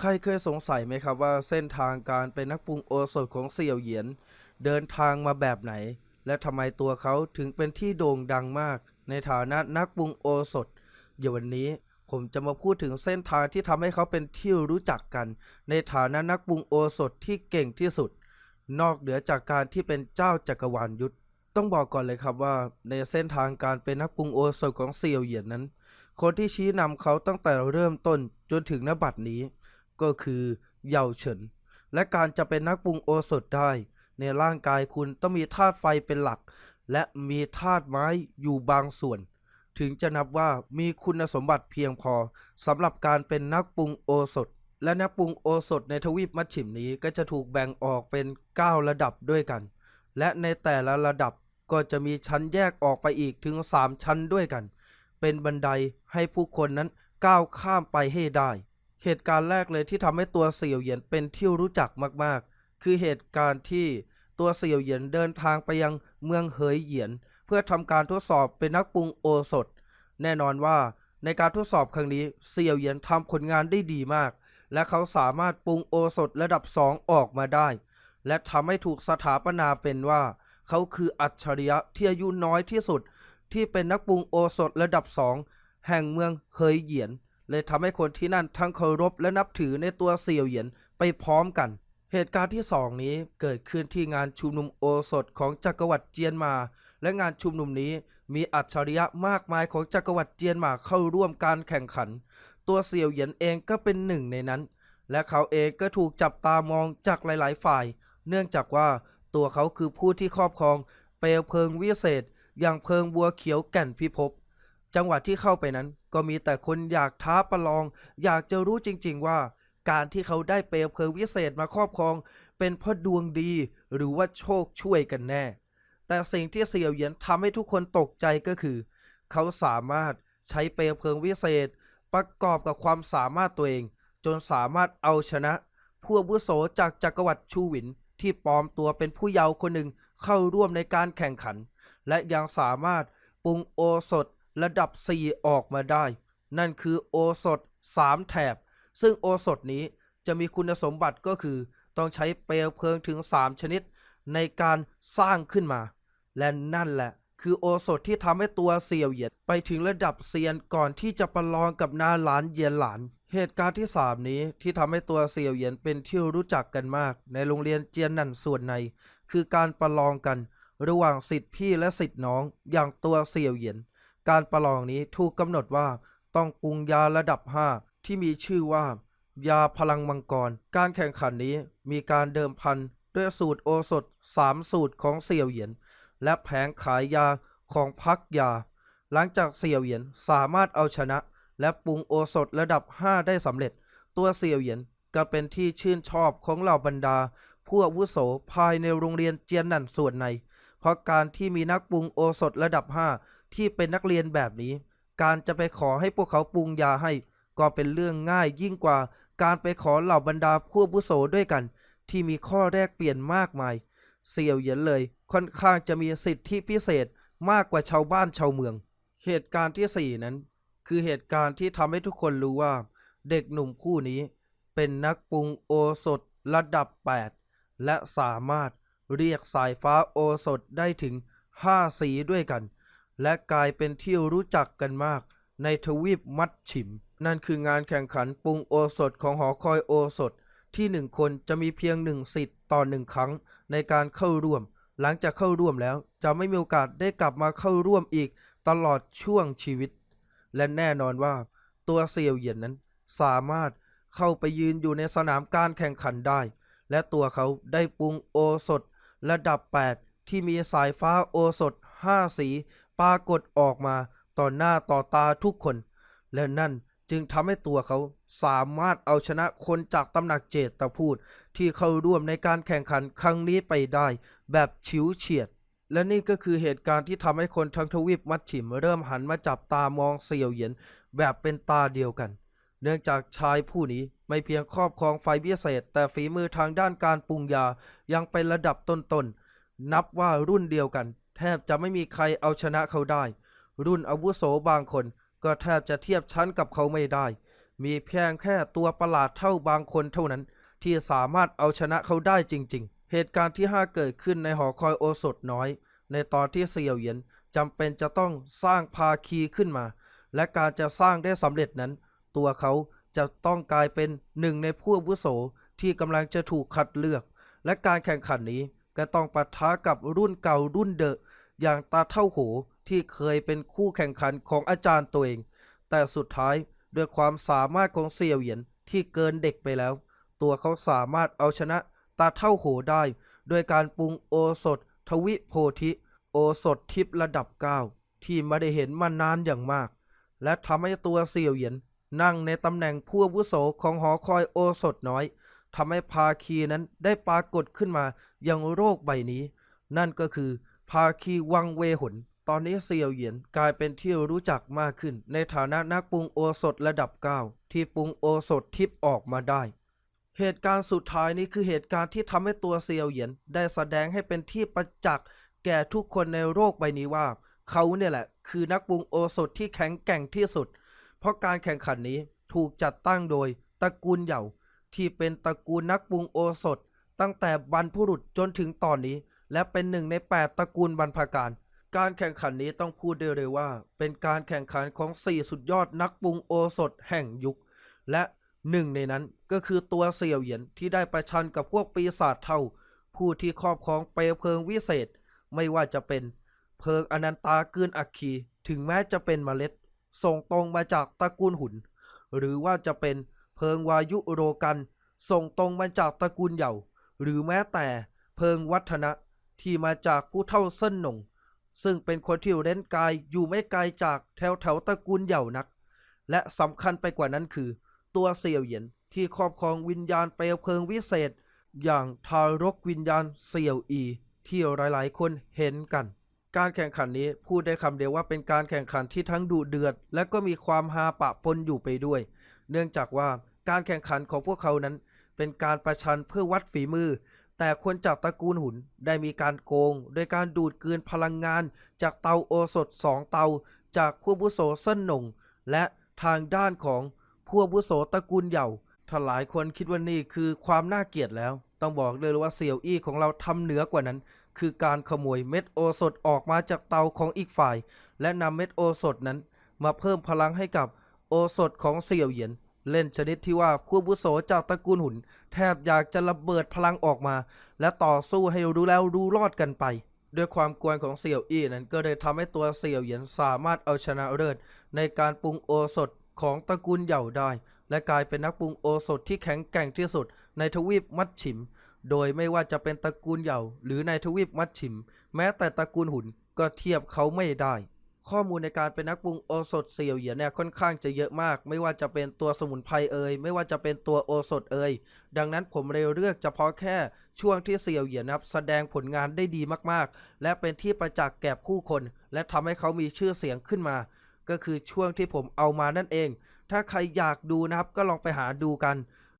ใครเคยสงสัยไหมครับว่าเส้นทางการเป็นนักปรุงโอสถของเสี่ยวเหยียน เดินทางมาแบบไหน และทำไมตัวเขาถึงเป็นที่โด่งดังมาก ในฐานะนักปรุงโอสถ เดี๋ยววันนี้ผมจะมาพูดถึงเส้นทางที่ทำให้เขาเป็นที่รู้จักกัน ในฐานะนักปรุงโอสถที่เก่งที่สุด นอกเหนือจากการที่เป็นเจ้าจักรวาลยุทธต้องบอกก่อนเลยครับว่า ในเส้นทางการเป็นนักปรุงโอสถของเสี่ยวเหยียนนั้น คนที่ชี้นำเขาตั้งแต่เริ่มต้นจนถึงณบัดนี้ ก็คือเยาเฉิน และการจะเป็นนักปรุงโอสถได้ ในร่างกายคุณต้องมีธาตุไฟเป็นหลัก และมีธาตุไม้อยู่บางส่วน ถึงจะนับว่ามีคุณสมบัติเพียงพอสำหรับการเป็นนักปรุงโอสถ และนักปรุงโอสถในทวีปมัชฉิมนี้ก็จะถูกแบ่งออกเป็น 9 ระดับด้วยกัน และในแต่ละระดับก็จะมีชั้นแยกออกไปอีกถึง 3 ชั้นด้วยกัน เป็นบันไดให้ผู้คนนั้นก้าวข้ามไปให้ได้ เหตุการณ์แรกเลยที่ทำให้ตัวเสี่ยวเหยียนเป็นที่รู้จักมากๆ คือเหตุการณ์ที่ตัวเสี่ยวเหยียนเดินทางไปยังเมืองเหยเหยียน เพื่อทำการทดสอบเป็นนักปรุงโอสถ แน่นอนว่าในการทดสอบครั้งนี้เสี่ยวเหยียนทำผลงานได้ดีมาก และเขาสามารถปรุงโอสถระดับ2องออกมาได้ และทำให้ถูกสถาปนาเป็นว่า เขาคืออัจฉริยะที่อายุน้อยที่สุด ที่เป็นนักปรุงโอสถระดับ2แห่งเมืองเฮยเหยียน เลยทำให้คนที่นั่นทั้งเคารพและนับถือในตัวเสี่ยวเหยียนไปพร้อมกัน เหตุการณ์ที่สองนี้เกิดขึ้นที่งานชุมนุมโอสถของจักรวรรดิเจียนมา และงานชุมนุมนี้มีอัจฉริยะมากมายของจักรวรรดิเจียนมาเข้าร่วมการแข่งขัน ตัวเสี่ยวเหยียนเองก็เป็นหนึ่งในนั้น และเขาเองก็ถูกจับตามองจากหลาย ๆ ฝ่าย เนื่องจากว่าตัวเขาคือผู้ที่ครอบครอง เปลวเพลิงวิเศษ อย่างเพลิงบัวเขียวแก่นพิภพจังหวะที่เข้าไปนั้น ก็มีแต่คนอยากท้าประลอง อยากจะรู้จริง ๆ ว่า การที่เขาได้เปลวเพลิงวิเศษมาครอบครอง เป็นเพราะดวงดีหรือว่าโชคช่วยกันแน่ แต่สิ่งที่เสี่ยวเหยียนทำให้ทุกคนตกใจก็คือ เขาสามารถใช้เปลวเพลิงวิเศษ ประกอบกับความสามารถตัวเอง จนสามารถเอาชนะผู้อาวุโสจากจักรวรรดิชูหวินที่ปลอมตัวเป็นผู้เยาว์คนหนึ่งเข้าร่วมในการแข่งขัน และยังสามารถปรุงโอสถ ระดับ 4 ออกมาได้ นั่นคือโอสถ 3 แถบ ซึ่งโอสถนี้จะมีคุณสมบัติก็คือ ต้องใช้เปลวเพลิงถึง 3 ชนิด ในการสร้างขึ้นมา และนั่นแหละ คือโอสถที่ทำให้ตัวเสี่ยวเหยียดไปถึงระดับเซียนก่อนที่จะประลองกับนาหลานเยียนหลาน เหตุการณ์ที่ 3 นี้ที่ทำให้ตัวเสี่ยวเหยียนเป็นที่รู้จักกันมาก ในโรงเรียนเจียนนันส่วนใน คือการประลองกัน ระหว่างสิทธิพี่และสิทธิน้องอย่างตัวเสี่ยวเหยียน การประลองนี้ถูกกำหนดว่าต้องปรุงยาระดับ 5 ที่มีชื่อว่า ยาพลังมังกร การแข่งขันนี้มีการเดิมพันด้วยสูตรโอสถ 3 สูตรของเสี่ยวเหยียน และแผงขายยาของพักยา หลังจากเสี่ยวเหยียนสามารถเอาชนะ และปรุงโอสถระดับ 5 ได้สำเร็จ ตัวเสี่ยวเหยียนก็เป็นที่ชื่นชอบของเหล่าบรรดา ผู้อาวุโสภายในโรงเรียนเจียนนันส่วนใน เพราะการที่มีนักปรุงโอสถระดับ 5 ที่เป็นนักเรียนแบบนี้ การจะไปขอให้พวกเขาปรุงยาให้ ก็เป็นเรื่องง่ายยิ่งกว่า การไปขอเหล่าบรรดาผู้อาวุโสด้วยกัน ที่มีข้อแรกเปลี่ยนมากมาย เสี่ยวเหยียนเลยค่อนข้างจะมีสิทธิพิเศษมากกว่าชาวบ้านชาวเมือง เหตุการณ์ที่ 4 นั้น คือเหตุการณ์ที่ทำให้ทุกคนรู้ว่า เด็กหนุ่มคู่นี้เป็นนักปรุงโอสถระดับ 8 และสามารถเรียกสายฟ้าโอสถได้ถึง 5 สีด้วยกัน และกลายเป็นที่รู้จักกันมาก ในทวีปมัดฉิม นั่นคืองานแข่งขันปรุงโอสถของหอคอยโอสถ ที่หนึ่งคนจะมีเพียงหนึ่งสิทธิ์ต่อหนึ่งครั้ง ในการเข้าร่วม หลังจากเข้าร่วมแล้วจะไม่มีโอกาสได้กลับมาเข้าร่วมอีกตลอดช่วงชีวิต และแน่นอนว่า ตัวเซียวเหยียนนั้นสามารถเข้าไปยืนอยู่ในสนามการแข่งขันได้ และตัวเขาได้ปรุงโอสถ ระดับ 8 ที่มีสายฟ้าโอสถ 5 สี ปรากฏออกมาต่อหน้าต่อตาทุกคน และนั่นจึงทำให้ตัวเขาสามารถเอาชนะคนจากตำหนักเจตพูดที่เข้าร่วมในการแข่งขันครั้งนี้ไปได้ แบบฉิวเฉียด และนี่ก็คือเหตุการณ์ที่ทำให้คนทั้งทวีปมัดฉิมเริ่มหันมาจับตามองเสี่ยวเหยียนแบบเป็นตาเดียวกัน เนื่องจากชายผู้นี้ไม่เพียงครอบครองไฟพิเศษ แต่ฝีมือทางด้านการปรุงยายังเป็นระดับต้นๆนับว่ารุ่นเดียวกัน แทบจะไม่มีใครเอาชนะเขาได้ รุ่นอาวุโสบางคน ก็แทบจะเทียบชั้นกับเขาไม่ได้ มีเพียงแค่ตัวประหลาดเท่าบางคนเท่านั้น ที่สามารถเอาชนะเขาได้จริง ๆ เหตุการณ์ที่ 5 เกิดขึ้นในหอคอยโอสถน้อย ในตอนที่เสี่ยวเหยียนจำเป็นจะต้องสร้างภาคีขึ้นมา และการจะสร้างได้สำเร็จนั้น ตัวเขาจะต้องกลายเป็นหนึ่งในผู้อาวุโสที่กำลังจะถูกคัดเลือก และการแข่งขันนี้ ก็ต้องปะทะกับรุ่นเก่ารุ่นเดอะอย่างตาเท่าโหที่เคยเป็นคู่แข่งขันของอาจารย์ตัวเอง แต่สุดท้ายด้วยความสามารถของเสี่ยวเหยียนที่เกินเด็กไปแล้ว ตัวเขาสามารถเอาชนะตาเท่าโหได้โดยการปรุงโอสถ ทวิโพธิ โอสถทิพระดับ 9 ที่ไม่ได้เห็นมานานอย่างมาก และทำให้ตัวเสี่ยวเหยียนนั่งในตำแหน่งผู้วุโสของหอคอยโอสถน้อย ทำให้ภาคีนั้นได้ปรากฏขึ้นมายังโรคใบนี้ นั่นก็คือภาคีวังเวหน ตอนนี้เซียวเหยียนกลายเป็นที่รู้จักมากขึ้น ในฐานะนักปรุงโอสถระดับ 9 ที่ปรุงโอสถทิพย์ออกมาได้ เหตุการณ์สุดท้ายนี้คือเหตุการณ์ที่ทำให้ตัวเซียวเหยียนได้แสดงให้เป็นที่ประจักษ์แก่ทุกคนในโลกใบนี้ว่า เขาเนี่ยแหละ คือนักปรุงโอสถที่แข็งแกร่งที่สุด เพราะการแข่งขันนี้ถูกจัดตั้งโดยตระกูลเหย่า ที่เป็นตระกูลนักปรุงโอสถ ตั้งแต่บรรพุรุษจนถึงตอนนี้ และเป็นหนึ่งใน 8 ตระกูลบรรพการ การแข่งขันนี้ต้องพูดได้เลยว่า เป็นการแข่งขันของ 4 สุดยอดนักปรุงโอสถแห่งยุค และหนึ่งในนั้นก็คือตัวเสี่ยวเหยียนที่ได้ประชันกับพวกปีศาจเท่า ผู้ที่ครอบครองเปลวเพลิงวิเศษ ไม่ว่าจะเป็น เพลิงอนันตากืนอัคคีถึงแม้จะเป็นเมล็ด ส่งตรงมาจากตระกูลหุน หรือว่าจะเป็น เพิงวายุโรกัน ส่งตรงมาจากตระกูลเหย่าหรือแม้แต่เพิงวัฒนะที่มาจากผู้เท่าเส้นหนง ซึ่งเป็นคนที่เร้นกายอยู่ไม่ไกลจากแถวแถวตระกูลเหย่านัก และสำคัญไปกว่านั้นคือ ตัวเสี่ยวเหยียนที่ครอบครองวิญญาณเปลวเพลิงวิเศษ อย่างทารกวิญญาณเสี่ยวอี ที่หลาย ๆ คนเห็นกัน การแข่งขันนี้พูดได้คำเดียวว่าเป็นการแข่งขันที่ทั้งดุเดือด และก็มีความฮาปะปนอยู่ไปด้วย เนื่องจากว่า การแข่งขันของพวกเขานั้น เป็นการประชันเพื่อวัดฝีมือ แต่คนจากตระกูลหุนได้มีการโกง โดยการดูดกลืนพลังงาน จากเตาโอสถสองเตา จากผู้อาวุโสเส้นหนง และทางด้านของผู้อาวุโสตระกูลเหย่าถ้าหลายคนคิดว่านี่คือความน่าเกลียดแล้ว ต้องบอกเลยว่าเสี่ยวอี้ของเราทำเหนือกว่านั้น คือการขโมยเม็ดโอสถออกมาจากเตาของอีกฝ่าย และนำเม็ดโอสถนั้น มาเพิ่มพลังให้กับโอสถของเสี่ยวเหยียน เล่นชนิดที่ว่าผู้อาวุโสจากตระกูลหุ่น แทบอยากจะระเบิดพลังออกมา และต่อสู้ให้รู้แล้วรู้รอดกันไป ด้วยความกวนของเสี่ยวอี้นั้นก็เลยทำให้ตัวเสี่ยวเหยียนสามารถเอาชนะเลิศในการปรุงโอสถของตระกูลเหย่าได้ และกลายเป็นนักปรุงโอสถที่แข็งแกร่งที่สุด ในทวีปมัดฉิม โดยไม่ว่าจะเป็นตระกูลเหย่าหรือในทวีปมัดฉิม แม้แต่ตระกูลหุ่นก็เทียบเขาไม่ได้ ข้อมูลในการเป็นนักปรุงโอสถเสี่ยวเหยียนเนี่ยค่อนข้างจะเยอะมาก ไม่ว่าจะเป็นตัวสมุนไพรเอ่ยไม่ว่าจะเป็นตัวโอสถเอ่ยดังนั้นผมเลยเลือกเฉพาะแค่ช่วงที่เสี่ยวเหยียนนะครับแสดงผลงานได้ดีมากๆ และเป็นที่ประจักษ์แก่ผู้คน และทำให้เขามีชื่อเสียงขึ้นมา ก็คือช่วงที่ผมเอามานั่นเอง ถ้าใครอยากดูนะครับก็ลองไปหาดูกัน